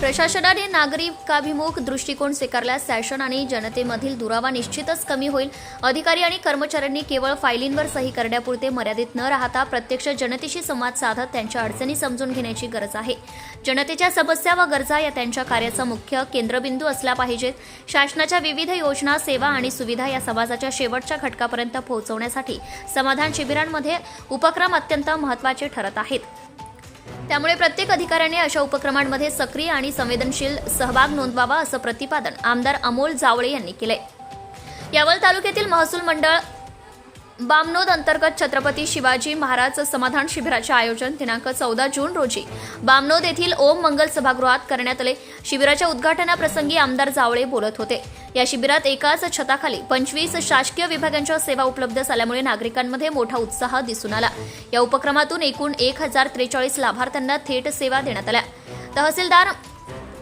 प्रशासनाने नागरिकाभिमुख दृष्टिकोन स्वीकारल्यास शासन आणि जनतेमधील दुरावा निश्चितच कमी होईल. अधिकारी आणि कर्मचाऱ्यांनी केवळ फायलींवर सही करण्यापुरते मर्यादित न राहता प्रत्यक्ष जनतेशी संवाद साधत त्यांच्या अडचणी समजून घेण्याची गरज आहे. जनतेच्या समस्या व गरजा या त्यांच्या कार्याचा मुख्य केंद्रबिंदू असला पाहिजेत. शासनाच्या विविध योजना सेवा आणि सुविधा या समाजाच्या शेवटच्या घटकापर्यंत पोहोचवण्यासाठी समाधान शिबिरांमध्ये उपक्रम अत्यंत महत्त्वाचे ठरत आहेत. त्यामुळे प्रत्येक अधिकाऱ्याने अशा उपक्रमांमध्ये सक्रिय आणि संवेदनशील सहभाग नोंदवावा असं प्रतिपादन आमदार अमोल जावळे यांनी केलंय. यावल तालुक्यातील महसूल मंडळ बामनोद अंतर्गत छत्रपती शिवाजी महाराज समाधान शिबिराचे आयोजन दिनांक चौदा जून रोजी. बामनोद येथील ओम मंगल सभागृहात करण्यात आले. शिबिराच्या उद्घाटनाप्रसंगी आमदार जावळे बोलत होते. या शिबिरात एकाच छताखाली पंचवीस शासकीय विभागांच्या सेवा उपलब्ध झाल्यामुळे नागरिकांमध्ये मोठा उत्साह दिसून आला. या उपक्रमातून एकूण एक हजार त्रेचाळीस लाभार्थ्यांना थेट सेवा देण्यात आल्या. तहसीलदार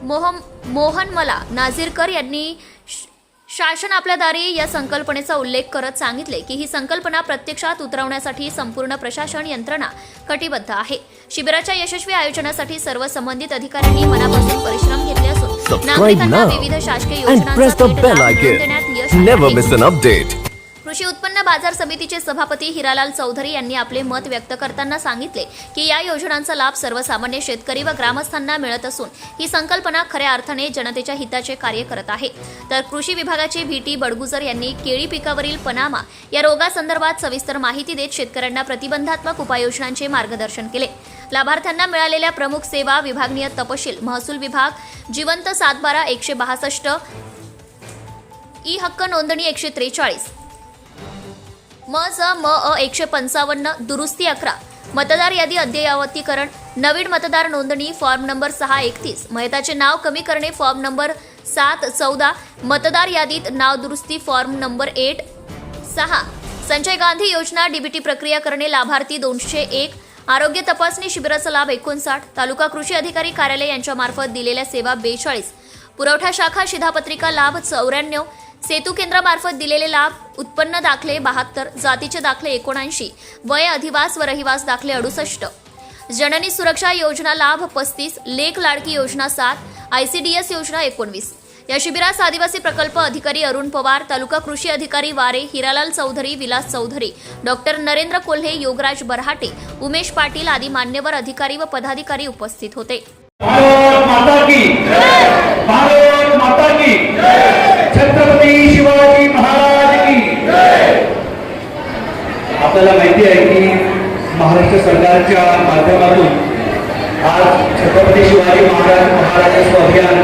मोहम मला नाझीरकर यांनी शासन आपल्या दारी या संकल्पनेचा उल्लेख करत सांगितले की ही संकल्पना प्रत्यक्षात उतरवण्यासाठी संपूर्ण प्रशासन यंत्रणा कटिबद्ध आहे. शिबिराच्या यशस्वी आयोजनासाठी सर्व संबंधित अधिकाऱ्यांनी मनापासून परिश्रम घेतले असून नागरिकांना विविध शासकीय योजनांचा देण्यात. यश कृषी उत्पन्न बाजार समितीचे सभापती हिरालाल चौधरी यांनी आपले मत व्यक्त करताना सांगितले की या योजनांचा लाभ सर्वसामान्य शेतकरी व ग्रामस्थांना मिळत असून ही संकल्पना खऱ्या अर्थाने जनतेच्या हिताचे कार्य करत आहे. तर कृषी विभागाचे व्ही टी बडगुजर यांनी केळी पिकावरील पनामा या रोगासंदर्भात सविस्तर माहिती देत शेतकऱ्यांना प्रतिबंधात्मक उपाययोजनांचे मार्गदर्शन केले. लाभार्थ्यांना मिळालेल्या प्रमुख सेवा विभागनीय तपशील महसूल विभाग जिवंत सातबारा एकशे बासष्ट ई हक्क नोंदणी एकशे त्रेचाळीस म ज म अ एकशे पंचावन्न दुरुस्ती अकरा. मतदार यादी अद्ययावतीकरण. नवीन मतदार नोंदणी फॉर्म नंबर सहा एकतीस. मयताचे नाव कमी करणे फॉर्म नंबर सात चौदा. मतदार यादीत नाव दुरुस्ती फॉर्म नंबर एट सहा. संजय गांधी योजना डीबीटी प्रक्रिया करणे लाभार्थी दोनशे एक. आरोग्य तपासणी शिबिराचा लाभ एकोणसाठ. तालुका कृषी अधिकारी कार्यालय यांच्यामार्फत दिलेल्या सेवा बेचाळीस. पुरवठा शाखा शिधापत्रिका लाभ चौऱ्याण्णव. सेतू केंद्रामार्फत दिलेले लाभ उत्पन्न दाखले बहात्तर जातीचे दाखले एकोणऐंशी वय अधिवास व रहिवास दाखले अडुसष्ट. जननी सुरक्षा योजना लाभ पस्तीस लेख लाडकी योजना सात आयसीडीएस योजना एकोणवीस. या शिबिरास आदिवासी प्रकल्प अधिकारी अरुण पवार तालुका कृषी अधिकारी वारे हिरालाल चौधरी विलास चौधरी डॉक्टर नरेंद्र कोल्हे योगराज बरहाटे उमेश पाटील आदी मान्यवर अधिकारी व पदाधिकारी उपस्थित होते भारत माता की भारत माता की छत्रपती शिवाजी महाराज की आपल्याला माहिती आहे की महाराष्ट्र सरकारच्या माध्यमातून आज छत्रपती शिवाजी महाराज महाराजांचं अभियान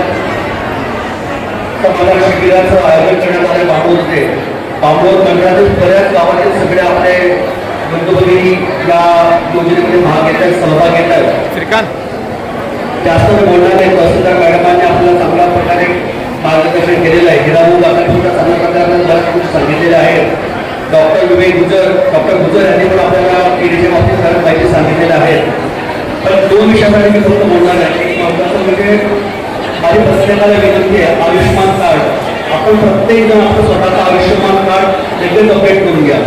समाधान शिबिराचं आयोजन करण्यात आलं बांबूर मंडळातील बऱ्याच गावातील सगळे आपले बंधुभगिनी या योजनेमध्ये भाग घेत आहेत सहभाग घेत आहेत जास्त बोलणार नाही तहसीलदार मॅडमांनी आपल्याला चांगल्या प्रकारे मार्गदर्शन केलेलं आहे. दाखल सुद्धा चांगल्या प्रकारे सांगितलेल्या आहेत. डॉक्टर विवेक गुजर डॉक्टर गुजर यांनी पण आपल्याला केडीच्या बाबतीत बऱ्याच माहिती सांगितलेल्या आहेत पण दोन विषयासाठी मी फक्त बोलणार आहे. महत्वाचं म्हणजे माझी प्रत्येकाला विनंती आहे आयुष्यमान कार्ड. आपण प्रत्येक जण आपलं स्वतःचं आयुष्यमान कार्ड लगेच अपडेट करून घ्या.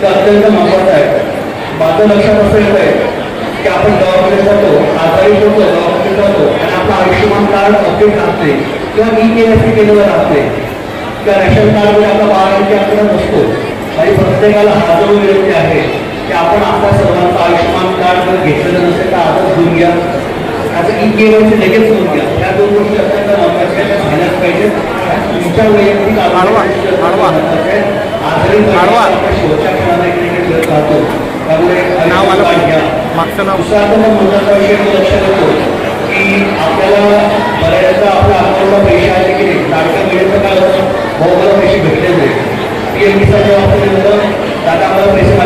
ते अत्यंत महत्वाचं आहे. माझं लक्षात असं येत आहे की आपण दवाखान्यात जातो आजारी होतो दवाखान्यात जातो आणि आपलं आयुष्यमान कार्ड अपडेट राहते किंवा ई के एस केलेलं राहते. किंवा रॅशन कार्डमध्ये आपला बारा टक्के आपल्याला नसतो. आणि प्रत्येकाला हा जो विनंती आहे की आपण आपल्या सर्वांचं आयुष्यमान कार्ड जर घेतलेलं नसेल तर आजच घेऊन घ्या. त्याचं ई के वायसी लगेच करून घ्या. या दोन गोष्टी अत्यंत महत्वाच्या झाल्याच पाहिजेत तुमच्या वैयक्तिक आजारी शेवटच्या क्षणाला इकडे इकडे राहतो त्यामुळे नाव आलं. आयुष्यमान घ्या. मागचं नाव. दुसरा आता मग महत्वाचा विषय लक्षात येतो की आपल्याला बऱ्याचदा आपल्या अकाउंटला पैसे आले की नाही? लाडक्या बहिणीचं काय होतं भाऊ मला पैसे भेटले नाही पी एम किसाच्या बाबतीत पैसे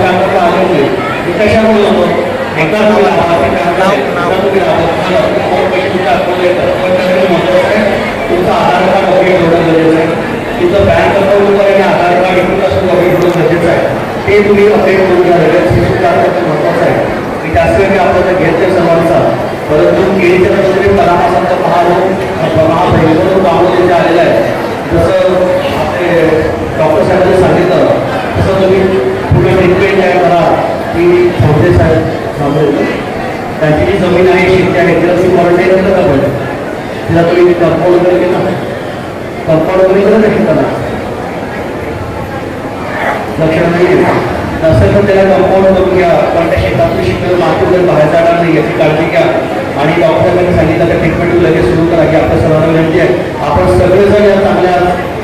आधार कार्ड अपडेट होणं गरजेचं आहे आधार कार्ड एकूण आहे ते तुम्ही अपडेट करून घ्या लगेच हे सुद्धा अत्यंत महत्वाचं आहे मी त्यासाठी आपल्याला घेतले सर्वांचा परंतु केळीच्या नंतर परामासांचा महारोग महाभैरव बाबू आलेला आहे जसं आपले डॉक्टर साहेबांनी सांगितलं असं तुम्ही पुढे ट्रीटमेंट आहे करा ती थांबले साहेब थांबले त्यांची जी जमीन आहे शेती आहे तिला तुम्ही क्वारंटाईन नका पाहिजे तिला तुम्ही कंपाऊंड वगैरे केला कंपाऊंड वगैरे केलं ना शेताला लक्षात नाही घेतलं. नसेल तर त्याला कंपाऊंड करून घ्या पण त्या शेतातली शिकलेलं माती वगैरे बाहेर जाणार नाही याची काळजी घ्या आणि डॉक्टरांनी सांगितलं त्या ट्रीटमेंट लगेच सुरू करा की आपल्या सर्वांना विनंती आहे आपण सगळेजण या चांगल्या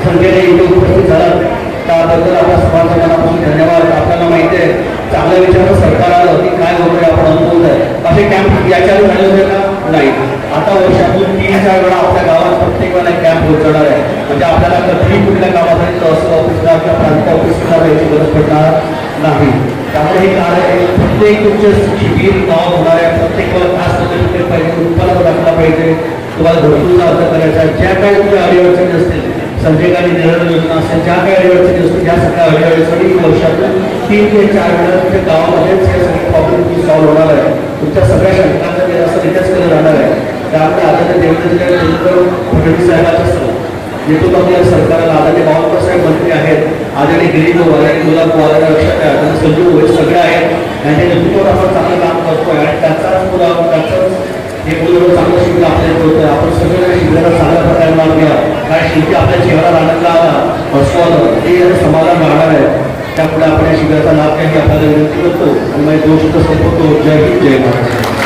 संख्येने इथे उपस्थित झाला त्याबद्दल आपल्या सर्वांच्या मनापासून धन्यवाद. आपल्याला माहिती आहे चांगल्या विचाराचं सरकार आलं की काय होतंय आपण अनुभवत आहे असे कॅम्प याच्या झाले होते का? नाही. आता वर्षातून तीन चार वेळा आपल्या गावात प्रत्येक वेळेला कॅम्प होत आहे. म्हणजे आपल्याला कधीही कुठल्या गावासाठी तहसील ऑफिसला किंवा प्रांत ऑफिसला जायची गरज पडणार नाही. त्यामुळे हे कार्य आहे. प्रत्येक तुमचे शिबिर गाव होणार आहे प्रत्येकाला खास पद्धतीने पाहिजे उत्पन्न दाखला पाहिजे. तुम्हाला घरकुलचा अर्ज करायचा ज्या काही तुमच्या अडीअडचणी असतील संजय गांधी निर्णय योजना असेल ज्या काही अडीअडचणी असतील त्या सगळ्या अडीअडचणी वर्षातून तीन ते चार वेळा तुमच्या गावामध्येच हे सगळे प्रॉब्लेम सॉल्व्ह होणार आहे. तुमच्या सगळ्या शंकांचा ते असं रिचार्ज केलं जाणार आहे. त्यामुळे आदरणीय देवेंद्र देवेंद्र फडणवीस साहेबांचं नेतृत्वातील सरकारला आदरणीय बाबासाहेब मंत्री आहेत. आदरणीय गिरीश पवार आणि गुलाब पवार लक्षात आहे आदरणीय संजू वगैरे सगळे आहेत. यांच्या नेतृत्वावर आपण चांगलं काम करतोय. आणि त्याचाच पुरा त्याचाच हे मुलं चांगलं शिकलं आपल्याला करतोय आपण सगळ्यांना शिकल्याला चांगल्या प्रकारे मार्ग घ्या. कारण शेवटी आपल्या चेहरा आनंद आला हसवालं हे समाधान राहणार आहे. त्यामुळे आपण या शिबिराचा लाभ घ्या आपल्याला विनंती करतो. आणि माझी दोष संपवतो. जय हिंद जय महाराष्ट्र.